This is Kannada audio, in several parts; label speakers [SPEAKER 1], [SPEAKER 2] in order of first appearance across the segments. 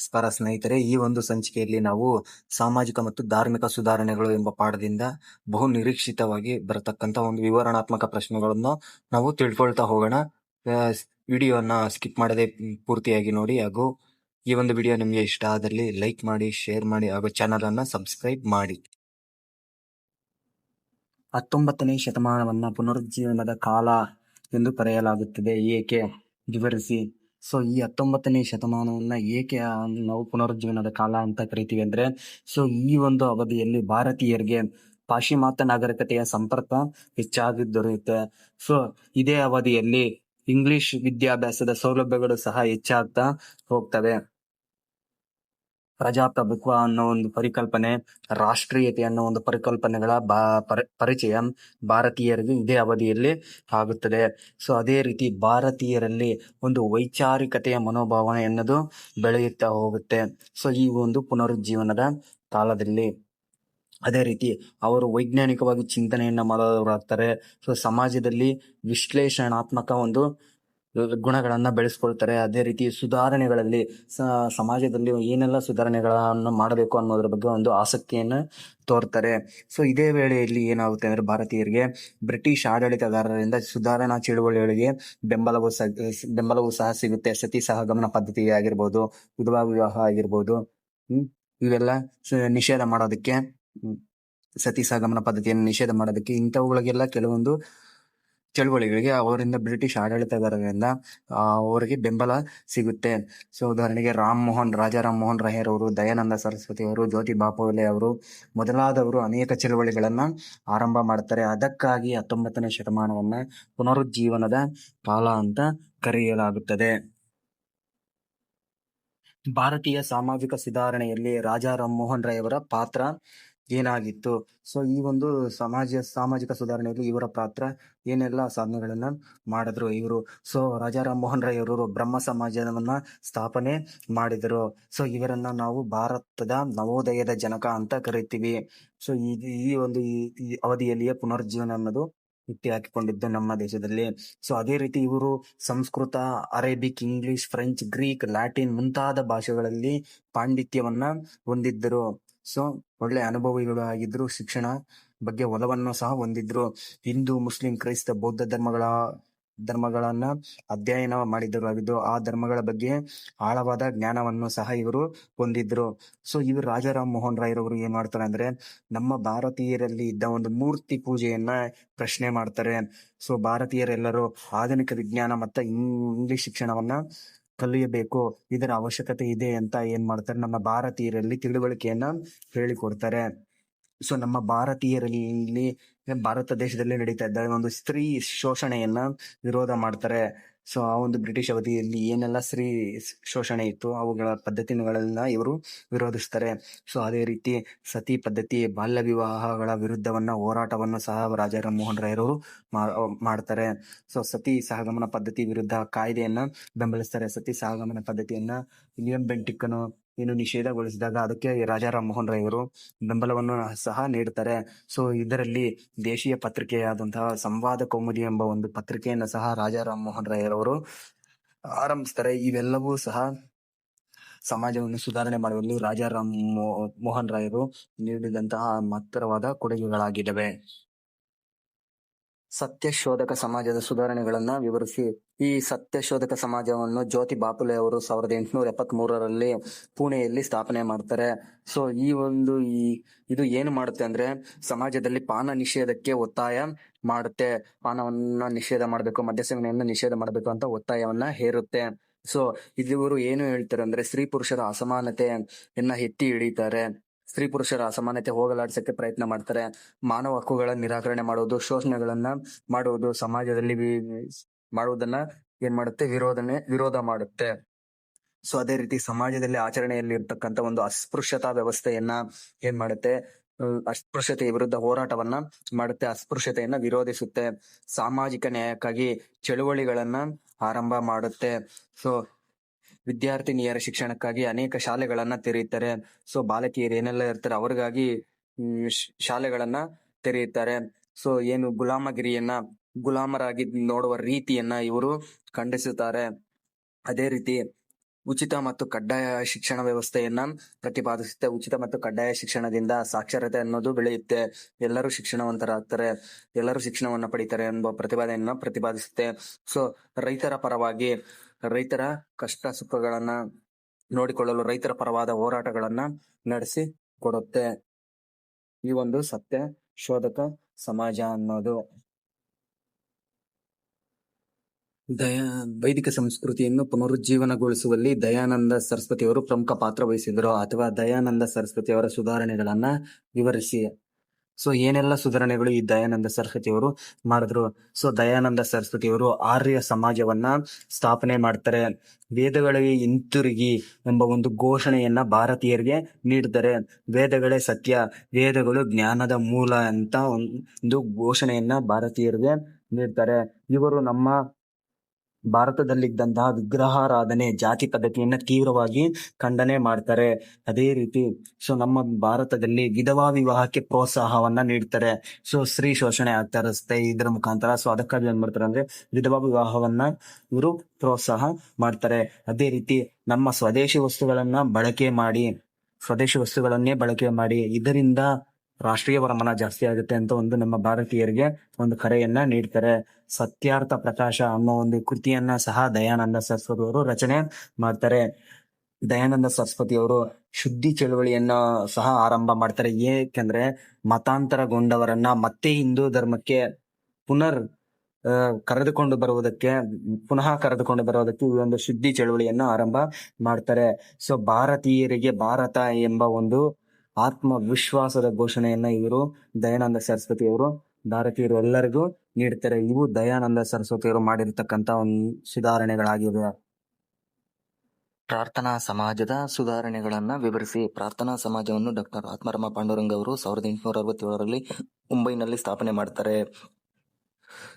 [SPEAKER 1] ನಮಸ್ಕಾರ ಸ್ನೇಹಿತರೆ, ಈ ಒಂದು ಸಂಚಿಕೆಯಲ್ಲಿ ನಾವು ಸಾಮಾಜಿಕ ಮತ್ತು ಧಾರ್ಮಿಕ ಸುಧಾರಣೆಗಳು ಎಂಬ ಪಾಠದಿಂದ ಬಹು ನಿರೀಕ್ಷಿತವಾಗಿ ಬರತಕ್ಕಂತ ಒಂದು ವಿವರಣಾತ್ಮಕ ಪ್ರಶ್ನೆಗಳನ್ನು ನಾವು ತಿಳ್ಕೊಳ್ತಾ ಹೋಗೋಣ. ವಿಡಿಯೋನ ಸ್ಕಿಪ್ ಮಾಡದೆ ಪೂರ್ತಿಯಾಗಿ ನೋಡಿ ಹಾಗೂ ಈ ಒಂದು ವಿಡಿಯೋ ನಿಮಗೆ ಇಷ್ಟ ಆದಲ್ಲಿ ಲೈಕ್ ಮಾಡಿ, ಶೇರ್ ಮಾಡಿ ಹಾಗೂ ಚಾನಲ್ ಅನ್ನ ಸಬ್ಸ್ಕ್ರೈಬ್ ಮಾಡಿ. ಹತ್ತೊಂಬತ್ತನೇ ಶತಮಾನವನ್ನ ಪುನರುಜ್ಜೀವನದ ಕಾಲ ಎಂದು ಕರೆಯಲಾಗುತ್ತದೆ. ಏಕೆ? ವಿವರಿಸಿ. ಸೊ, ಈ ಹತ್ತೊಂಬತ್ತನೇ ಶತಮಾನವನ್ನ ಏಕೆ ನಾವು ಪುನರುಜ್ಜೀವನದ ಕಾಲ ಅಂತ ಕರಿತೀವಿ ಅಂದ್ರೆ, ಸೊ, ಈ ಒಂದು ಅವಧಿಯಲ್ಲಿ ಭಾರತೀಯರಿಗೆ ಪಾಶ್ಚಿಮಾತ್ಯ ನಾಗರಿಕತೆಯ ಸಂಪರ್ಕ ಹೆಚ್ಚಾಗಿ ದೊರೆಯುತ್ತೆ. ಸೊ, ಇದೇ ಅವಧಿಯಲ್ಲಿ ಇಂಗ್ಲಿಷ್ ವಿದ್ಯಾಭ್ಯಾಸದ ಸೌಲಭ್ಯಗಳು ಸಹ ಹೆಚ್ಚಾಗ್ತಾ ಹೋಗ್ತವೆ. ಪ್ರಜಾಪ್ರಭುತ್ವ ಅನ್ನೋ ಒಂದು ಪರಿಕಲ್ಪನೆ ರಾಷ್ಟ್ರೀಯತೆ ಅನ್ನೋ ಒಂದು ಪರಿಕಲ್ಪನೆಗಳ ಬಾ ಪರಿಚಯ ಭಾರತೀಯರಿಗೆ ಇದೇ ಅವಧಿಯಲ್ಲಿ ಆಗುತ್ತದೆ. ಸೊ ಅದೇ ರೀತಿ ಭಾರತೀಯರಲ್ಲಿ ಒಂದು ವೈಚಾರಿಕತೆಯ ಮನೋಭಾವನೆ ಅನ್ನೋದು ಬೆಳೆಯುತ್ತಾ ಹೋಗುತ್ತೆ. ಸೊ ಈ ಒಂದು ಪುನರುಜ್ಜೀವನದ ಕಾಲದಲ್ಲಿ ಅದೇ ರೀತಿ ಅವರು ವೈಜ್ಞಾನಿಕವಾಗಿ ಚಿಂತನೆಯನ್ನು ಮಾಡೋರಾಗ್ತಾರೆ ಸೊ ಸಮಾಜದಲ್ಲಿ ವಿಶ್ಲೇಷಣಾತ್ಮಕ ಒಂದು ಗುಣಗಳನ್ನ ಬೆಳೆಸ್ಕೊಳ್ತಾರೆ. ಅದೇ ರೀತಿ ಸುಧಾರಣೆಗಳಲ್ಲಿ ಸಮಾಜದಲ್ಲಿ ಏನೆಲ್ಲ ಸುಧಾರಣೆಗಳನ್ನು ಮಾಡಬೇಕು ಅನ್ನೋದ್ರ ಬಗ್ಗೆ ಒಂದು ಆಸಕ್ತಿಯನ್ನು ತೋರ್ತಾರೆ. ಸೊ ಇದೇ ವೇಳೆಯಲ್ಲಿ ಏನಾಗುತ್ತೆ ಅಂದರೆ ಭಾರತೀಯರಿಗೆ ಬ್ರಿಟಿಷ್ ಆಡಳಿತಗಾರರಿಂದ ಸುಧಾರಣಾ ಚಳುವಳಿಗಳಿಗೆ ಬೆಂಬಲವು ಬೆಂಬಲವು ಸಹ ಸಿಗುತ್ತೆ. ಸತಿ ಸಹಗಮನ ಪದ್ಧತಿ ಆಗಿರ್ಬೋದು, ವಿಧವಾ ವಿವಾಹ ಆಗಿರ್ಬೋದು ಇವೆಲ್ಲ ನಿಷೇಧ ಮಾಡೋದಕ್ಕೆ ಸತಿ ಸಹಗಮನ ಪದ್ಧತಿಯನ್ನು ನಿಷೇಧ ಮಾಡೋದಕ್ಕೆ ಇಂಥವುಗಳಿಗೆಲ್ಲ ಕೆಲವೊಂದು ಚಳುವಳಿಗಳಿಗೆ ಅವರಿಂದ ಬ್ರಿಟಿಷ್ ಆಡಳಿತಗಾರರಿಂದ ಅವರಿಗೆ ಬೆಂಬಲ ಸಿಗುತ್ತೆ. ಸೊ ಉದಾಹರಣೆಗೆ ರಾಮ್ ಮೋಹನ್ ರಾಜಾರಾಮ್ ಮೋಹನ್ ರಾಯರ್ ಅವರು ದಯಾನಂದ ಸರಸ್ವತಿ ಅವರು, ಜ್ಯೋತಿ ಬಾಪುಲೆ ಅವರು ಮೊದಲಾದವರು ಅನೇಕ ಚಳುವಳಿಗಳನ್ನ ಆರಂಭ ಮಾಡ್ತಾರೆ. ಅದಕ್ಕಾಗಿ ಹತ್ತೊಂಬತ್ತನೇ ಶತಮಾನವನ್ನ ಪುನರುಜ್ಜೀವನದ ಕಾಲ ಅಂತ ಕರೆಯಲಾಗುತ್ತದೆ. ಭಾರತೀಯ ಸಾಮಾಜಿಕ ಸುಧಾರಣೆಯಲ್ಲಿ ರಾಜಾ ರಾಮ್ ಮೋಹನ್ ರಾಯ್ ಅವರ ಪಾತ್ರ ಏನಾಗಿತ್ತು? ಸೊ ಈ ಒಂದು ಸಮಾಜ, ಸಾಮಾಜಿಕ ಸುಧಾರಣೆಯಲ್ಲಿ ಇವರ ಪಾತ್ರ ಏನೆಲ್ಲ ಸಾಧನೆಗಳನ್ನ ಮಾಡಿದ್ರು ಇವರು? ಸೊ ರಾಜಾರಾಮ್ ಮೋಹನ್ ರಾಯ್ ಅವರು ಬ್ರಹ್ಮ ಸಮಾಜವನ್ನ ಸ್ಥಾಪನೆ ಮಾಡಿದರು. ಸೊ ಇವರನ್ನ ನಾವು ಭಾರತದ ನವೋದಯದ ಜನಕ ಅಂತ ಕರಿತೀವಿ. ಸೊ ಈ ಒಂದು ಈ ಅವಧಿಯಲ್ಲಿಯೇ ಪುನರ್ಜೀವನ ಅನ್ನೋದು ಹುಟ್ಟಿ ಹಾಕಿಕೊಂಡಿದ್ದು ನಮ್ಮ ದೇಶದಲ್ಲಿ. ಸೊ ಅದೇ ರೀತಿ ಇವರು Sanskrit, Arabic, English, French, Greek, Latin ಮುಂತಾದ ಭಾಷೆಗಳಲ್ಲಿ ಪಾಂಡಿತ್ಯವನ್ನ ಹೊಂದಿದ್ದರು. ಸೊ, ಒಳ್ಳೆ ಅನುಭವಿಗಳು ಆಗಿದ್ರು ಶಿಕ್ಷಣ ಬಗ್ಗೆ ಒಲವನ್ನು ಸಹ ಹೊಂದಿದ್ರು. ಹಿಂದೂ, ಮುಸ್ಲಿಂ, ಕ್ರೈಸ್ತ, ಬೌದ್ಧ ಧರ್ಮಗಳ, ಧರ್ಮಗಳನ್ನ ಅಧ್ಯಯನ ಮಾಡಿದರಾಗಿದ್ದು ಆ ಧರ್ಮಗಳ ಬಗ್ಗೆ ಆಳವಾದ ಜ್ಞಾನವನ್ನು ಸಹ ಇವರು ಹೊಂದಿದ್ರು. ಸೊ, ಇವರು ರಾಜಾರಾಮ್ ಮೋಹನ್ ರಾಯ್ರವರು ಏನ್ ಮಾಡ್ತಾರೆ ಅಂದ್ರೆ, ನಮ್ಮ ಭಾರತೀಯರಲ್ಲಿ ಇದ್ದ ಒಂದು ಮೂರ್ತಿ ಪೂಜೆಯನ್ನ ಪ್ರಶ್ನೆ ಮಾಡ್ತಾರೆ. ಸೊ, ಭಾರತೀಯರೆಲ್ಲರೂ ಆಧುನಿಕ ವಿಜ್ಞಾನ ಮತ್ತೆ ಇಂಗ್ಲಿಷ್ ಶಿಕ್ಷಣವನ್ನ ಕಲಿಯಬೇಕು, ಇದರ ಅವಶ್ಯಕತೆ ಇದೆ ಅಂತ ಏನ್ ಮಾಡ್ತಾರೆ, ನಮ್ಮ ಭಾರತೀಯರಲ್ಲಿ ತಿಳುವಳಿಕೆಯನ್ನ ಹೇಳಿಕೊಡ್ತಾರೆ. ಸೊ ನಮ್ಮ ಭಾರತೀಯರಲ್ಲಿ, ಭಾರತ ದೇಶದಲ್ಲಿ ನಡೀತಾ ಇದ್ದ ಒಂದು ಸ್ತ್ರೀ ಶೋಷಣೆಯನ್ನ ವಿರೋಧ ಮಾಡ್ತಾರೆ. ಸೊ, ಆ ಒಂದು ಬ್ರಿಟಿಷ್ ಅವಧಿಯಲ್ಲಿ ಏನೆಲ್ಲ ಸ್ತ್ರೀ ಶೋಷಣೆ ಇತ್ತು, ಅವುಗಳ ಪದ್ಧತಿಗಳನ್ನ ಇವರು ವಿರೋಧಿಸ್ತಾರೆ. ಸೊ, ಅದೇ ರೀತಿ ಸತಿ ಪದ್ಧತಿ, ಬಾಲ್ಯ ವಿವಾಹಗಳ ವಿರುದ್ಧವನ್ನ ಹೋರಾಟವನ್ನು ಸಹ ರಾಜಾರಾಮ್ ಮೋಹನ್ ರಾಯರವರು ಮಾಡ್ತಾರೆ. ಸೊ, ಸತಿ ಸಹಗಮನ ಪದ್ಧತಿ ವಿರುದ್ಧ ಕಾಯ್ದೆಯನ್ನ ಬೆಂಬಲಿಸ್ತಾರೆ. ಸತಿ ಸಹಗಮನ ಪದ್ಧತಿಯನ್ನ ವಿಲಿಯಂ ಬೆಂಟಿಕ್ಕನು ಏನು ನಿಷೇಧಗೊಳಿಸಿದಾಗ ಅದಕ್ಕೆ ರಾಜಾರಾಮ್ ಮೋಹನ್ ರಾಯ್ ಅವರು ಬೆಂಬಲವನ್ನು ಸಹ ನೀಡುತ್ತಾರೆ. ಸೊ ಇದರಲ್ಲಿ ದೇಶೀಯ ಪತ್ರಿಕೆಯಾದಂತಹ ಸಂವಾದ ಕೌಮುದಿ ಎಂಬ ಒಂದು ಪತ್ರಿಕೆಯನ್ನು ಸಹ ರಾಜಾರಾಮ್ ಮೋಹನ್ ರಾಯ್ ಅವರು ಆರಂಭಿಸ್ತಾರೆ. ಇವೆಲ್ಲವೂ ಸಹ ಸಮಾಜವನ್ನು ಸುಧಾರಣೆ ಮಾಡುವಲ್ಲಿ ರಾಜಾರಾಮ್ ಮೋಹನ್ ರಾಯರು ನೀಡಿದಂತಹ ಮಹತ್ತರವಾದ ಕೊಡುಗೆಗಳಾಗಿದ್ದಾವೆ. ಸತ್ಯಶೋಧಕ ಸಮಾಜದ ಸುಧಾರಣೆಗಳನ್ನ ವಿವರಿಸಿ ಈ ಸತ್ಯಶೋಧಕ ಸಮಾಜವನ್ನು ಜ್ಯೋತಿ ಬಾಪುಲೆ ಅವರು ಸಾವಿರದ ಎಂಟುನೂರ ಎಪ್ಪತ್ತ್ ಮೂರರಲ್ಲಿ ಪುಣೆಯಲ್ಲಿ ಸ್ಥಾಪನೆ ಮಾಡ್ತಾರೆ. ಸೊ ಈ ಒಂದು ಈ, ಇದು ಏನು ಮಾಡುತ್ತೆ ಅಂದ್ರೆ ಸಮಾಜದಲ್ಲಿ ಪಾನ ನಿಷೇಧಕ್ಕೆ ಒತ್ತಾಯ ಮಾಡುತ್ತೆ. ಪಾನವನ್ನ ನಿಷೇಧ ಮಾಡಬೇಕು ಮದ್ಯ ಸೇವನೆಯನ್ನ ನಿಷೇಧ ಮಾಡಬೇಕು ಅಂತ ಒತ್ತಾಯವನ್ನ ಹೇರುತ್ತೆ. ಸೊ ಇವರು ಏನು ಹೇಳ್ತಾರೆ ಅಂದ್ರೆ ಸ್ತ್ರೀ ಪುರುಷರ ಅಸಮಾನತೆಯನ್ನ ಎತ್ತಿ ಹಿಡಿತಾರೆ. ಸ್ತ್ರೀ ಪುರುಷರ ಅಸಮಾನತೆ ಹೋಗಲಾಡಿಸಕ್ಕೆ ಪ್ರಯತ್ನ ಮಾಡ್ತಾರೆ. ಮಾನವ ಹಕ್ಕುಗಳ ನಿರಾಕರಣೆ ಮಾಡುವುದು ಶೋಷಣೆಗಳನ್ನ ಮಾಡುವುದು ಸಮಾಜದಲ್ಲಿ ಮಾಡುವುದನ್ನ ಏನ್ ಮಾಡುತ್ತೆ? ವಿರೋಧನೆ, ವಿರೋಧ ಮಾಡುತ್ತೆ. ಸೊ ಅದೇ ರೀತಿ ಸಮಾಜದಲ್ಲಿ ಆಚರಣೆಯಲ್ಲಿ ಇರ್ತಕ್ಕಂತ ಒಂದು ಅಸ್ಪೃಶ್ಯತಾ ವ್ಯವಸ್ಥೆಯನ್ನ ಏನ್ ಮಾಡುತ್ತೆ? ಅಸ್ಪೃಶ್ಯತೆಯ ವಿರುದ್ಧ ಹೋರಾಟವನ್ನ ಮಾಡುತ್ತೆ. ಅಸ್ಪೃಶ್ಯತೆಯನ್ನ ವಿರೋಧಿಸುತ್ತೆ. ಸಾಮಾಜಿಕ ನ್ಯಾಯಕ್ಕಾಗಿ ಚಳುವಳಿಗಳನ್ನ ಆರಂಭ ಮಾಡುತ್ತೆ. ಸೊ ವಿದ್ಯಾರ್ಥಿನಿಯರ ಶಿಕ್ಷಣಕ್ಕಾಗಿ ಅನೇಕ ಶಾಲೆಗಳನ್ನ ತೆರೆಯುತ್ತಾರೆ. ಸೊ ಬಾಲಕಿಯರು ಏನೆಲ್ಲ ಇರ್ತಾರೆ? ಅವ್ರಿಗಾಗಿ ಶಾಲೆಗಳನ್ನ ತೆರೆಯುತ್ತಾರೆ. ಸೊ ಏನು ಗುಲಾಮಗಿರಿಯನ್ನ ಗುಲಾಮರಾಗಿ ನೋಡುವ ರೀತಿಯನ್ನ ಇವರು ಖಂಡಿಸುತ್ತಾರೆ. ಅದೇ ರೀತಿ ಉಚಿತ ಮತ್ತು ಕಡ್ಡಾಯ ಶಿಕ್ಷಣ ವ್ಯವಸ್ಥೆಯನ್ನ ಪ್ರತಿಪಾದಿಸುತ್ತೆ. ಉಚಿತ ಮತ್ತು ಕಡ್ಡಾಯ ಶಿಕ್ಷಣದಿಂದ ಸಾಕ್ಷರತೆ ಅನ್ನೋದು ಬೆಳೆಯುತ್ತೆ. ಎಲ್ಲರೂ ಶಿಕ್ಷಣವಂತರಾಗ್ತಾರೆ. ಎಲ್ಲರೂ ಶಿಕ್ಷಣವನ್ನ ಪಡಿತಾರೆ ಎಂಬ ಪ್ರತಿಪಾದನೆಯನ್ನ ಪ್ರತಿಪಾದಿಸುತ್ತೆ. ಸೊ ರೈತರ ಪರವಾಗಿ ರೈತರ ಕಷ್ಟ ಸುಖಗಳನ್ನ ನೋಡಿಕೊಳ್ಳಲು ರೈತರ ಪರವಾದ ಹೋರಾಟಗಳನ್ನ ನಡೆಸಿ ಕೊಡುತ್ತೆ. ಈ ಒಂದು ಸತ್ಯ ಶೋಧಕ ಸಮಾಜ ಅನ್ನೋದು. ದಯಾ, ವೈದಿಕ ಸಂಸ್ಕೃತಿಯನ್ನು ಪುನರುಜ್ಜೀವನಗೊಳಿಸುವಲ್ಲಿ ದಯಾನಂದ ಸರಸ್ವತಿಯವರು ಪ್ರಮುಖ ಪಾತ್ರ ವಹಿಸಿದರು ಅಥವಾ ದಯಾನಂದ ಸರಸ್ವತಿಯವರ ಸುಧಾರಣೆಗಳನ್ನ ವಿವರಿಸಿ. ಸೊ, ಏನೆಲ್ಲ ಸುಧಾರಣೆಗಳು ಈ ದಯಾನಂದ ಸರಸ್ವತಿಯವರು ಮಾಡಿದ್ರು? ಸೊ, ದಯಾನಂದ ಸರಸ್ವತಿಯವರು ಆರ್ಯ ಸಮಾಜವನ್ನ ಸ್ಥಾಪನೆ ಮಾಡ್ತಾರೆ. ವೇದಗಳಿಗೆ ಹಿಂತಿರುಗಿ ಎಂಬ ಒಂದು ಘೋಷಣೆಯನ್ನ ಭಾರತೀಯರಿಗೆ ನೀಡಿದ್ದಾರೆ. ವೇದಗಳೇ ಸತ್ಯ, ವೇದಗಳು ಜ್ಞಾನದ ಮೂಲ ಅಂತ ಒಂದು ಘೋಷಣೆಯನ್ನ ಭಾರತೀಯರಿಗೆ ನೀಡ್ತಾರೆ. ಇವರು ನಮ್ಮ ಭಾರತದಲ್ಲಿದ್ದಂತಹ ವಿಗ್ರಹಾರಾಧನೆ ಜಾತಿ ಪದ್ಧತಿಯನ್ನ ತೀವ್ರವಾಗಿ ಖಂಡನೆ ಮಾಡ್ತಾರೆ. ಅದೇ ರೀತಿ ಸೊ ನಮ್ಮ ಭಾರತದಲ್ಲಿ ವಿಧವಾ ವಿವಾಹಕ್ಕೆ ಪ್ರೋತ್ಸಾಹವನ್ನ ನೀಡ್ತಾರೆ. ಸೊ ಸ್ತ್ರೀ ಶೋಷಣೆ ಆಗ್ತಾ ಇದರ ಮುಖಾಂತರ. ಸೊ ಅದಕ್ಕಾಗಿ ಏನ್ ಮಾಡ್ತಾರೆ ಅಂದ್ರೆ ವಿಧವಾ ವಿವಾಹವನ್ನ ಇವರು ಪ್ರೋತ್ಸಾಹ ಮಾಡ್ತಾರೆ. ಅದೇ ರೀತಿ ನಮ್ಮ ಸ್ವದೇಶಿ ವಸ್ತುಗಳನ್ನ ಬಳಕೆ ಮಾಡಿ, ಸ್ವದೇಶಿ ವಸ್ತುಗಳನ್ನೇ ಬಳಕೆ ಮಾಡಿ, ಇದರಿಂದ ರಾಷ್ಟ್ರೀಯ ವರಮಾನ ಜಾಸ್ತಿ ಆಗುತ್ತೆ ಅಂತ ಒಂದು ನಮ್ಮ ಭಾರತೀಯರಿಗೆ ಒಂದು ಕರೆಯನ್ನ ನೀಡ್ತಾರೆ. ಸತ್ಯಾರ್ಥ ಪ್ರಕಾಶ ಅನ್ನೋ ಒಂದು ಕೃತಿಯನ್ನ ಸಹ ದಯಾನಂದ ಸರಸ್ವತಿ ಅವರು ರಚನೆ ಮಾಡ್ತಾರೆ. ದಯಾನಂದ ಸರಸ್ವತಿ ಅವರು ಶುದ್ಧಿ ಚಳುವಳಿಯನ್ನ ಸಹ ಆರಂಭ ಮಾಡ್ತಾರೆ. ಏಕೆಂದ್ರೆ ಮತಾಂತರಗೊಂಡವರನ್ನ ಮತ್ತೆ ಹಿಂದೂ ಧರ್ಮಕ್ಕೆ ಪುನರ್ ಕರೆದುಕೊಂಡು ಬರುವುದಕ್ಕೆ, ಪುನಃ ಕರೆದುಕೊಂಡು ಬರುವುದಕ್ಕೆ ಈ ಒಂದು ಶುದ್ಧಿ ಚಳುವಳಿಯನ್ನು ಆರಂಭ ಮಾಡ್ತಾರೆ. ಸೊ, ಭಾರತೀಯರಿಗೆ ಭಾರತ ಎಂಬ ಒಂದು ಆತ್ಮವಿಶ್ವಾಸದ ಘೋಷಣೆಯನ್ನ ಇವರು ದಯಾನಂದ ಸರಸ್ವತಿ ಅವರು, ಭಾರತೀಯರು ಎಲ್ಲರಿಗೂ ನೀಡ್ತಾರೆ. ಇವು ದಯಾನಂದ ಸರಸ್ವತಿ ಅವರು ಒಂದು ಸುಧಾರಣೆಗಳಾಗಿವೆ. ಪ್ರಾರ್ಥನಾ ಸಮಾಜದ ಸುಧಾರಣೆಗಳನ್ನ ವಿವರಿಸಿ. ಪ್ರಾರ್ಥನಾ ಸಮಾಜವನ್ನು ಡಾಕ್ಟರ್ ಆತ್ಮರಮ ಪಾಂಡುರಂಗ ಅವರು ಸಾವಿರದ ಎಂಟುನೂರ ಅರವತ್ತೇಳರಲ್ಲಿ ಮುಂಬೈನಲ್ಲಿ ಸ್ಥಾಪನೆ ಮಾಡ್ತಾರೆ.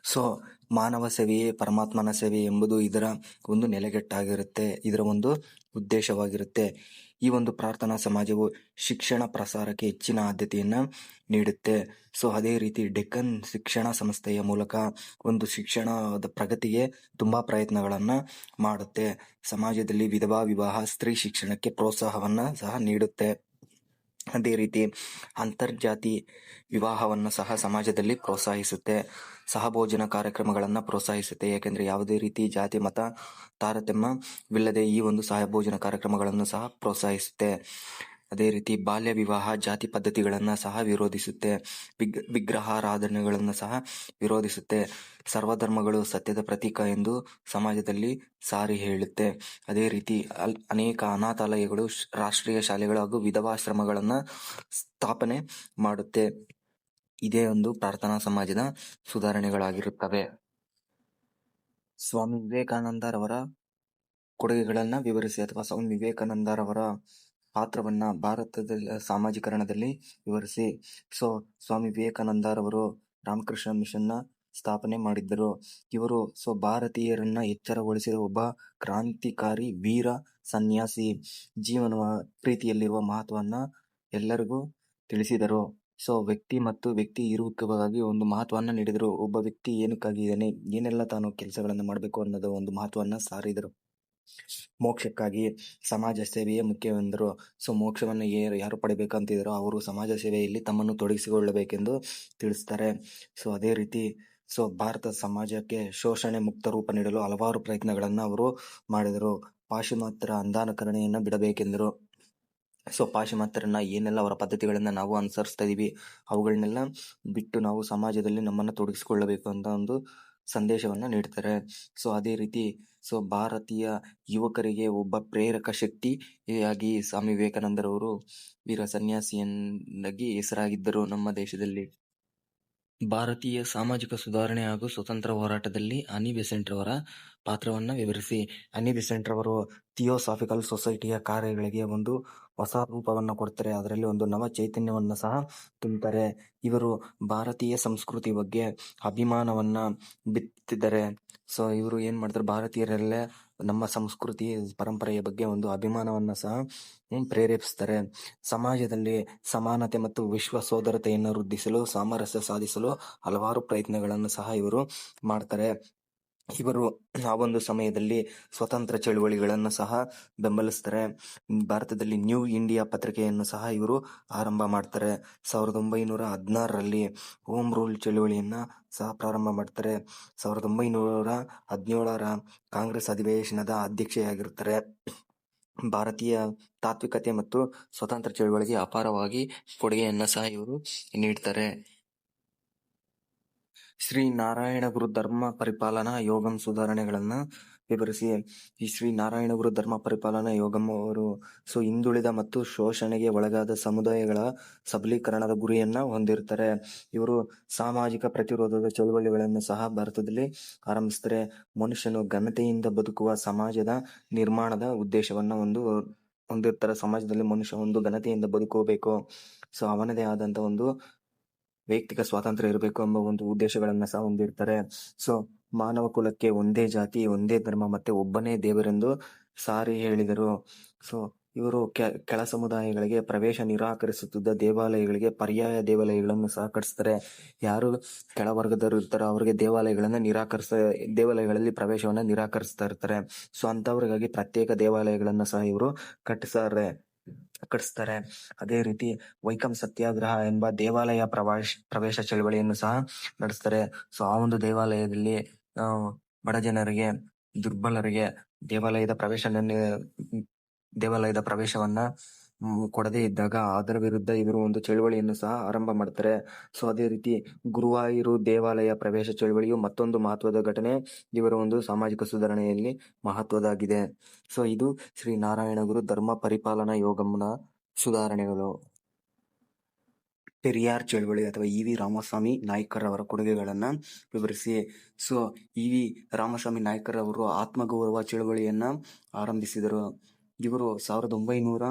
[SPEAKER 1] ಸೊ, ಮಾನವ ಸೇವೆಯೇ ಪರಮಾತ್ಮನ ಸೇವೆ ಎಂಬುದು ಇದರ ಒಂದು ನೆಲೆಗೆಟ್ಟಾಗಿರುತ್ತೆ. ಇದರ ಒಂದು ಉದ್ದೇಶವಾಗಿರುತ್ತೆ. ಈ ಒಂದು ಪ್ರಾರ್ಥನಾ ಸಮಾಜವು ಶಿಕ್ಷಣ ಪ್ರಸಾರಕ್ಕೆ ಹೆಚ್ಚಿನ ಆದ್ಯತೆಯನ್ನು ನೀಡುತ್ತೆ. ಸೊ ಅದೇ ರೀತಿ ಡೆಕ್ಕನ್ ಶಿಕ್ಷಣ ಸಂಸ್ಥೆಯ ಮೂಲಕ ಒಂದು ಶಿಕ್ಷಣದ ಪ್ರಗತಿಗೆ ತುಂಬಾ ಪ್ರಯತ್ನಗಳನ್ನು ಮಾಡುತ್ತೆ. ಸಮಾಜದಲ್ಲಿ ವಿಧವಾ ವಿವಾಹ, ಸ್ತ್ರೀ ಶಿಕ್ಷಣಕ್ಕೆ ಪ್ರೋತ್ಸಾಹವನ್ನು ಸಹ ನೀಡುತ್ತೆ. ಅದೇ ರೀತಿ ಅಂತರ್ಜಾತಿ ವಿವಾಹವನ್ನು ಸಹ ಸಮಾಜದಲ್ಲಿ ಪ್ರೋತ್ಸಾಹಿಸುತ್ತೆ. ಸಹಭೋಜನ ಕಾರ್ಯಕ್ರಮಗಳನ್ನು ಪ್ರೋತ್ಸಾಹಿಸುತ್ತೆ. ಯಾಕೆಂದರೆ ಯಾವುದೇ ರೀತಿ ಜಾತಿ, ಮತ ತಾರತಮ್ಯವಿಲ್ಲದೆ ಈ ಒಂದು ಸಹಭೋಜನ ಕಾರ್ಯಕ್ರಮಗಳನ್ನು ಸಹ ಪ್ರೋತ್ಸಾಹಿಸುತ್ತೆ. ಅದೇ ರೀತಿ ಬಾಲ್ಯ ವಿವಾಹ, ಜಾತಿ ಪದ್ಧತಿಗಳನ್ನು ಸಹ ವಿರೋಧಿಸುತ್ತೆ. ವಿಗ್, ವಿಗ್ರಹಾರಾಧನೆಗಳನ್ನು ಸಹ ವಿರೋಧಿಸುತ್ತೆ. ಸರ್ವಧರ್ಮಗಳು ಸತ್ಯದ ಪ್ರತೀಕ ಎಂದು ಸಮಾಜದಲ್ಲಿ ಸಾರಿ ಹೇಳುತ್ತೆ. ಅದೇ ರೀತಿ ಅಲ್, ಅನೇಕ ಅನಾಥಾಲಯಗಳು ರಾಷ್ಟ್ರೀಯ ಶಾಲೆಗಳು ಹಾಗೂ ವಿಧವಾಶ್ರಮಗಳನ್ನ ಸ್ಥಾಪನೆ ಮಾಡುತ್ತೆ. ಇದೇ ಒಂದು ಪ್ರಾರ್ಥನಾ ಸಮಾಜದ ಸುಧಾರಣೆಗಳಾಗಿರುತ್ತವೆ. ಸ್ವಾಮಿ ವಿವೇಕಾನಂದರವರ ಕೊಡುಗೆಗಳನ್ನ ವಿವರಿಸಿ ಅಥವಾ ಸ್ವಾಮಿ ವಿವೇಕಾನಂದರವರ ಪಾತ್ರವನ್ನ ಭಾರತದ ಸಾಮಾಜೀಕರಣದಲ್ಲಿ ವಿವರಿಸಿ. ಸೊ, ಸ್ವಾಮಿ ವಿವೇಕಾನಂದರವರು ರಾಮಕೃಷ್ಣ ಮಿಷನ್ನ ಸ್ಥಾಪನೆ ಮಾಡಿದ್ದರು. ಇವರು, ಸೊ, ಭಾರತೀಯರನ್ನ ಎಚ್ಚರಗೊಳಿಸಿದ ಒಬ್ಬ ಕ್ರಾಂತಿಕಾರಿ ವೀರ ಸನ್ಯಾಸಿ. ಜೀವನ ಪ್ರೀತಿಯಲ್ಲಿರುವ ಮಹತ್ವವನ್ನ ಎಲ್ಲರಿಗೂ ತಿಳಿಸಿದರು. ಸೊ, ವ್ಯಕ್ತಿ ಮತ್ತು ವ್ಯಕ್ತಿ ಇರುವಿಕೆಗಾಗಿ ಒಂದು ಮಹತ್ವವನ್ನ ನೀಡಿದರು. ಒಬ್ಬ ವ್ಯಕ್ತಿ ಏನಕ್ಕಾಗಿ ಇದ್ದಾನೆ, ಏನೆಲ್ಲ ತಾನು ಕೆಲಸಗಳನ್ನು ಮಾಡಬೇಕು ಅನ್ನೋದು ಒಂದು ಮಹತ್ವವನ್ನ ಸಾರಿದರು. ಮೋಕ್ಷಕ್ಕಾಗಿ ಸಮಾಜ ಸೇವೆಯೇ ಮುಖ್ಯವೆಂದರು ಸೊ, ಮೋಕ್ಷವನ್ನು ಯಾರು ಪಡಿಬೇಕಂತಿದ್ರು ಅವರು ಸಮಾಜ ಸೇವೆಯಲ್ಲಿ ತಮ್ಮನ್ನು ತೊಡಗಿಸಿಕೊಳ್ಳಬೇಕೆಂದು ತಿಳಿಸ್ತಾರೆ. ಸೊ, ಅದೇ ರೀತಿ, ಸೊ, ಭಾರತ ಸಮಾಜಕ್ಕೆ ಶೋಷಣೆ ಮುಕ್ತ ರೂಪ ನೀಡಲು ಹಲವಾರು ಪ್ರಯತ್ನಗಳನ್ನು ಅವರು ಮಾಡಿದರು. ಪಾಶ್ಚಿಮಾತ್ಯರ ಅಂಧಾನುಕರಣೆಯನ್ನು ಬಿಡಬೇಕೆಂದರು. ಸೊ, ಪಾಶ್ಚಿಮಾತ್ಯರನ್ನ ಏನೆಲ್ಲ ಅವರ ಪದ್ಧತಿಗಳನ್ನ ನಾವು ಅನುಸರಿಸ್ತಾ ಇದೀವಿ, ಅವುಗಳನ್ನೆಲ್ಲ ಬಿಟ್ಟು ನಾವು ಸಮಾಜದಲ್ಲಿ ನಮ್ಮನ್ನು ತೊಡಗಿಸಿಕೊಳ್ಳಬೇಕು ಅಂತ ಒಂದು ಸಂದೇಶವನ್ನ ನೀಡ್ತಾರೆ. ಸೊ, ಅದೇ ರೀತಿ, ಸೊ, ಭಾರತೀಯ ಯುವಕರಿಗೆ ಒಬ್ಬ ಪ್ರೇರಕ ಶಕ್ತಿಯಾಗಿ ಸ್ವಾಮಿ ವಿವೇಕಾನಂದರವರು ವೀರ ಸನ್ಯಾಸಿಯನ್ನಾಗಿ ಹೆಸರಾಗಿದ್ದರು ನಮ್ಮ ದೇಶದಲ್ಲಿ. ಭಾರತೀಯ ಸಾಮಾಜಿಕ ಸುಧಾರಣೆ ಹಾಗೂ ಸ್ವತಂತ್ರ ಹೋರಾಟದಲ್ಲಿ ಅನಿ ಬೆಸೆಂಟ್ ರವರ ಪಾತ್ರವನ್ನ ವಿವರಿಸಿ. ಅನಿ ಬೆಸೆಂಟ್ ರವರು ಥಿಯೋಸಾಫಿಕಲ್ ಸೊಸೈಟಿಯ ಕಾರ್ಯಗಳಿಗೆ ಒಂದು ಹೊಸ ರೂಪವನ್ನ ಕೊಡ್ತಾರೆ. ಅದರಲ್ಲಿ ಒಂದು ನವ ಚೈತನ್ಯವನ್ನ ಸಹ ತುಂಬುತ್ತಾರೆ ಇವರು ಭಾರತೀಯ ಸಂಸ್ಕೃತಿ ಬಗ್ಗೆ ಅಭಿಮಾನವನ್ನ ಬಿತ್ತಿದ್ದಾರೆ ಸೊ ಇವರು ಏನ್ ಮಾಡ್ತಾರೆ? ಭಾರತೀಯರಲ್ಲೇ ನಮ್ಮ ಸಂಸ್ಕೃತಿ, ಪರಂಪರೆಯ ಬಗ್ಗೆ ಒಂದು ಅಭಿಮಾನವನ್ನ ಸಹ ಪ್ರೇರೇಪಿಸ್ತಾರೆ. ಸಮಾಜದಲ್ಲಿ ಸಮಾನತೆ ಮತ್ತು ವಿಶ್ವ ಸೋದರತೆಯನ್ನು ವೃದ್ಧಿಸಲು, ಸಾಮರಸ್ಯ ಸಾಧಿಸಲು ಹಲವಾರು ಪ್ರಯತ್ನಗಳನ್ನು ಸಹ ಇವರು ಮಾಡ್ತಾರೆ. ಇವರು ಆ ಒಂದು ಸಮಯದಲ್ಲಿ ಸ್ವತಂತ್ರ ಚಳುವಳಿಗಳನ್ನು ಸಹ ಬೆಂಬಲಿಸ್ತಾರೆ. ಭಾರತದಲ್ಲಿ ನ್ಯೂ ಇಂಡಿಯಾ ಪತ್ರಿಕೆಯನ್ನು ಸಹ ಇವರು ಆರಂಭ ಮಾಡ್ತಾರೆ. ಸಾವಿರದ ಒಂಬೈನೂರ ಹದಿನಾರರಲ್ಲಿ ಹೋಮ್ ರೂಲ್ ಚಳುವಳಿಯನ್ನು ಸಹ ಪ್ರಾರಂಭ ಮಾಡ್ತಾರೆ. ಸಾವಿರದ ಒಂಬೈನೂರ ಹದಿನೇಳರ ಕಾಂಗ್ರೆಸ್ ಅಧಿವೇಶನದ ಅಧ್ಯಕ್ಷೆಯಾಗಿರ್ತಾರೆ. ಭಾರತೀಯ ತಾತ್ವಿಕತೆ ಮತ್ತು ಸ್ವತಂತ್ರ ಚಳುವಳಿಗೆ ಅಪಾರವಾಗಿ ಕೊಡುಗೆಯನ್ನು ಸಹ ಇವರು ನೀಡ್ತಾರೆ. ಶ್ರೀ ನಾರಾಯಣ ಗುರು ಧರ್ಮ ಪರಿಪಾಲನಾ ಯೋಗಂ ಸುಧಾರಣೆಗಳನ್ನ ವಿವರಿಸಿ. ಈ ಶ್ರೀ ನಾರಾಯಣ ಗುರು ಧರ್ಮ ಪರಿಪಾಲನಾ ಯೋಗಂ ಅವರು ಸೊ, ಹಿಂದುಳಿದ ಮತ್ತು ಶೋಷಣೆಗೆ ಒಳಗಾದ ಸಮುದಾಯಗಳ ಸಬಲೀಕರಣದ ಗುರಿಯನ್ನ ಹೊಂದಿರ್ತಾರೆ. ಇವರು ಸಾಮಾಜಿಕ ಪ್ರತಿರೋಧದ ಚಳುವಳಿಗಳನ್ನು ಸಹ ಭಾರತದಲ್ಲಿ ಆರಂಭಿಸ್ತಾರೆ. ಮನುಷ್ಯನು ಘನತೆಯಿಂದ ಬದುಕುವ ಸಮಾಜದ ನಿರ್ಮಾಣದ ಉದ್ದೇಶವನ್ನ ಒಂದು ಹೊಂದಿರ್ತಾರೆ. ಸಮಾಜದಲ್ಲಿ ಮನುಷ್ಯ ಒಂದು ಘನತೆಯಿಂದ ಬದುಕೋಬೇಕು. ಸೊ, ಅವನದೇ ಆದಂತ ಒಂದು ವೈಯಕ್ತಿಕ ಸ್ವಾತಂತ್ರ್ಯ ಇರಬೇಕು ಎಂಬ ಒಂದು ಉದ್ದೇಶಗಳನ್ನ ಸಹ ಹೊಂದಿರ್ತಾರೆ. ಸೊ ಮಾನವ ಕುಲಕ್ಕೆ ಒಂದೇ ಜಾತಿ, ಒಂದೇ ಧರ್ಮ ಮತ್ತೆ ಒಬ್ಬನೇ ದೇವರೆಂದು ಸಾರಿ ಹೇಳಿದರು. ಸೊ ಇವರು ಕೆಳ ಸಮುದಾಯಗಳಿಗೆ ಪ್ರವೇಶ ನಿರಾಕರಿಸುತ್ತಿದ್ದ ದೇವಾಲಯಗಳಿಗೆ ಪರ್ಯಾಯ ದೇವಾಲಯಗಳನ್ನು ಸಹ ಕಟ್ಟಿಸ್ತಾರೆ ಯಾರು ಕೆಳವರ್ಗದವರು ಇರ್ತಾರೋ ಅವರಿಗೆ ದೇವಾಲಯಗಳನ್ನ ನಿರಾಕರಿಸ, ದೇವಾಲಯಗಳಲ್ಲಿ ಪ್ರವೇಶವನ್ನ ನಿರಾಕರಿಸ್ತಾ ಇರ್ತಾರೆ. ಸೊ ಅಂತವ್ರಿಗಾಗಿ ಪ್ರತ್ಯೇಕ ದೇವಾಲಯಗಳನ್ನ ಸಹ ಇವರು ಕಟ್ಟಿಸ್ತಾರೆ ಕಟ್ಟಿಸ್ತಾರೆ. ಅದೇ ರೀತಿ ವೈಕಂ ಸತ್ಯಾಗ್ರಹ ಎಂಬ ದೇವಾಲಯ ಪ್ರವಾಶ, ಪ್ರವೇಶ ಚಳವಳಿಯನ್ನು ಸಹ ನಡೆಸ್ತಾರೆ. ಸೊ, ಆ ಒಂದು ದೇವಾಲಯದಲ್ಲಿ ಬಡ ಜನರಿಗೆ, ದುರ್ಬಲರಿಗೆ ದೇವಾಲಯದ ಪ್ರವೇಶ ದೇವಾಲಯದ ಪ್ರವೇಶವನ್ನ ಕೊಡದೇ ಇದ್ದಾಗ ಅದರ ವಿರುದ್ಧ ಇವರು ಒಂದು ಚಳುವಳಿಯನ್ನು ಸಹ ಆರಂಭ ಮಾಡ್ತಾರೆ. ಸೊ ಅದೇ ರೀತಿ ಗುರುವಾಯೂರು ದೇವಾಲಯ ಪ್ರವೇಶ ಚಳುವಳಿಯು ಮತ್ತೊಂದು ಮಹತ್ವದ ಘಟನೆ. ಇವರ ಒಂದು ಸಾಮಾಜಿಕ ಸುಧಾರಣೆಯಲ್ಲಿ ಮಹತ್ವದಾಗಿದೆ. ಸೊ ಇದು ಶ್ರೀ ನಾರಾಯಣ ಗುರು ಧರ್ಮ ಪರಿಪಾಲನಾ ಯೋಗಮ್ನ ಸುಧಾರಣೆಗಳು. ಪೆರಿಯಾರ್ ಚಳವಳಿ ಅಥವಾ ಇ ವಿ ರಾಮಸ್ವಾಮಿ ನಾಯ್ಕರ್ ಕೊಡುಗೆಗಳನ್ನ ವಿವರಿಸಿ. So E V Ramaswami Naicker ಅವರು ಆತ್ಮಗೌರವ ಚಳುವಳಿಯನ್ನು ಆರಂಭಿಸಿದರು. ಇವರು ಸಾವಿರದ ಒಂಬೈನೂರ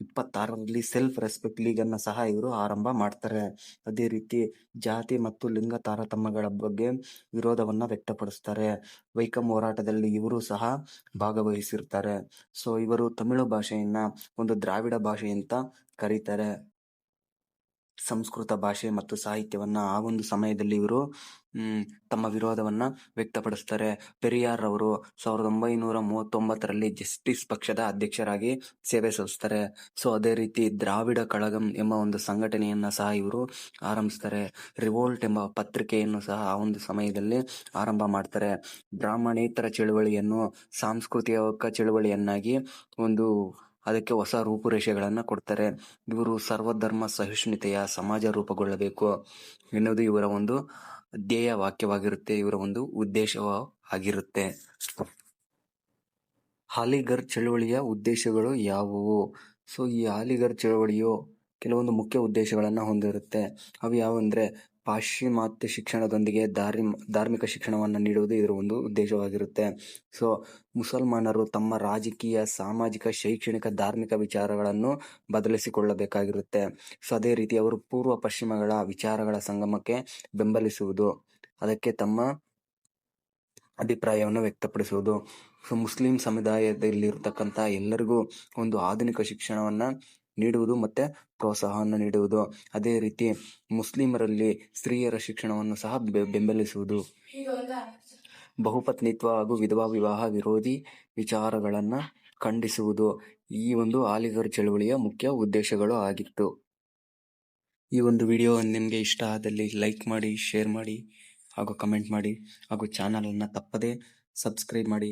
[SPEAKER 1] ಇಪ್ಪತ್ತಾರರಲ್ಲಿ ಸೆಲ್ಫ್ ರೆಸ್ಪೆಕ್ಟ್ ಲೀಗ್ ಅನ್ನ ಸಹ ಇವರು ಆರಂಭ ಮಾಡ್ತಾರೆ. ಅದೇ ರೀತಿ ಜಾತಿ ಮತ್ತು ಲಿಂಗ ತಾರತಮ್ಯಗಳ ಬಗ್ಗೆ ವಿರೋಧವನ್ನ ವ್ಯಕ್ತಪಡಿಸ್ತಾರೆ. ವೈಕಂ ಹೋರಾಟದಲ್ಲಿ ಇವರು ಸಹ ಭಾಗವಹಿಸಿರ್ತಾರೆ. ಸೊ ಇವರು ತಮಿಳು ಭಾಷೆಯನ್ನ ಒಂದು ದ್ರಾವಿಡ ಭಾಷೆ ಅಂತ ಕರೀತಾರೆ. ಸಂಸ್ಕೃತ ಭಾಷೆ ಮತ್ತು ಸಾಹಿತ್ಯವನ್ನ ಆ ಒಂದು ಸಮಯದಲ್ಲಿ ಇವರು ತಮ್ಮ ವಿರೋಧವನ್ನ ವ್ಯಕ್ತಪಡಿಸ್ತಾರೆ. ಪೆರಿಯಾರ್ ಅವರು ಸಾವಿರದ ಒಂಬೈನೂರ ಮೂವತ್ತೊಂಬತ್ತರಲ್ಲಿ ಜಸ್ಟಿಸ್ ಪಕ್ಷದ ಅಧ್ಯಕ್ಷರಾಗಿ ಸೇವೆ ಸಲ್ಲಿಸ್ತಾರೆ. ಸೊ, ಅದೇ ರೀತಿ ದ್ರಾವಿಡ ಕಳಗಂ ಎಂಬ ಒಂದು ಸಂಘಟನೆಯನ್ನ ಸಹ ಇವರು ಆರಂಭಿಸ್ತಾರೆ. ರಿವೋಲ್ಟ್ ಎಂಬ ಪತ್ರಿಕೆಯನ್ನು ಸಹ ಆ ಒಂದು ಸಮಯದಲ್ಲಿ ಆರಂಭ ಮಾಡ್ತಾರೆ. ಬ್ರಾಹ್ಮಣೇತರ ಚಳುವಳಿಯನ್ನು, ಸಾಂಸ್ಕೃತಿಕ ಚಳುವಳಿಯನ್ನಾಗಿ ಒಂದು ಅದಕ್ಕೆ ಹೊಸ ರೂಪುರೇಷೆಗಳನ್ನು ಕೊಡ್ತಾರೆ. ಇವರು ಸರ್ವಧರ್ಮ ಸಹಿಷ್ಣುತೆಯ ಸಮಾಜ ರೂಪುಗೊಳ್ಳಬೇಕು ಎನ್ನುವುದು ಇವರ ಒಂದು ಧ್ಯೇಯ ವಾಕ್ಯವಾಗಿರುತ್ತೆ, ಇವರ ಒಂದು ಉದ್ದೇಶವ ಆಗಿರುತ್ತೆ. ಹಾಲಿಗರ್ ಚಳುವಳಿಯ ಉದ್ದೇಶಗಳು ಯಾವುವು? ಸೊ ಈ ಹಾಲಿಗರ್ ಚಳುವಳಿಯು ಕೆಲವೊಂದು ಮುಖ್ಯ ಉದ್ದೇಶಗಳನ್ನು ಹೊಂದಿರುತ್ತೆ. ಅವು ಯಾವಂದ್ರೆ ಪಾಶ್ಚಿಮಾತ್ಯ ಶಿಕ್ಷಣದೊಂದಿಗೆ ಧಾರ್ಮ, ಧಾರ್ಮಿಕ ಶಿಕ್ಷಣವನ್ನು ನೀಡುವುದು ಇದರ ಒಂದು ಉದ್ದೇಶವಾಗಿರುತ್ತೆ. ಸೊ ಮುಸಲ್ಮಾನರು ತಮ್ಮ ರಾಜಕೀಯ, ಸಾಮಾಜಿಕ, ಶೈಕ್ಷಣಿಕ, ಧಾರ್ಮಿಕ ವಿಚಾರಗಳನ್ನು ಬದಲಿಸಿಕೊಳ್ಳಬೇಕಾಗಿರುತ್ತೆ. ಸೊ ಅದೇ ರೀತಿ ಅವರು ಪೂರ್ವ ಪಶ್ಚಿಮಗಳ ವಿಚಾರಗಳ ಸಂಗಮಕ್ಕೆ ಬೆಂಬಲಿಸುವುದು, ಅದಕ್ಕೆ ತಮ್ಮ ಅಭಿಪ್ರಾಯವನ್ನು ವ್ಯಕ್ತಪಡಿಸುವುದು. ಸೊ ಮುಸ್ಲಿಂ ಸಮುದಾಯದಲ್ಲಿರ್ತಕ್ಕಂಥ ಎಲ್ಲರಿಗೂ ಒಂದು ಆಧುನಿಕ ಶಿಕ್ಷಣವನ್ನ ನೀಡುವುದು ಮತ್ತೆ ಪ್ರೋತ್ಸಾಹವನ್ನು ನೀಡುವುದು. ಅದೇ ರೀತಿ ಮುಸ್ಲಿಮರಲ್ಲಿ ಸ್ತ್ರೀಯರ ಶಿಕ್ಷಣವನ್ನು ಸಹ ಬೆಂಬಲಿಸುವುದು. ಬಹುಪತ್ನಿತ್ವ ಹಾಗೂ ವಿಧವಾ ವಿವಾಹ ವಿರೋಧಿ ವಿಚಾರಗಳನ್ನ ಖಂಡಿಸುವುದು ಈ ಒಂದು ಆಲಿಗರ್ ಚಳುವಳಿಯ ಮುಖ್ಯ ಉದ್ದೇಶಗಳು ಆಗಿತ್ತು. ಈ ಒಂದು ವಿಡಿಯೋ ನಿಮಗೆ ಇಷ್ಟ ಆದಲ್ಲಿ ಲೈಕ್ ಮಾಡಿ, ಶೇರ್ ಮಾಡಿ ಹಾಗೂ ಕಮೆಂಟ್ ಮಾಡಿ ಹಾಗೂ ಚಾನಲನ್ನು ತಪ್ಪದೇ ಸಬ್ಸ್ಕ್ರೈಬ್ ಮಾಡಿ.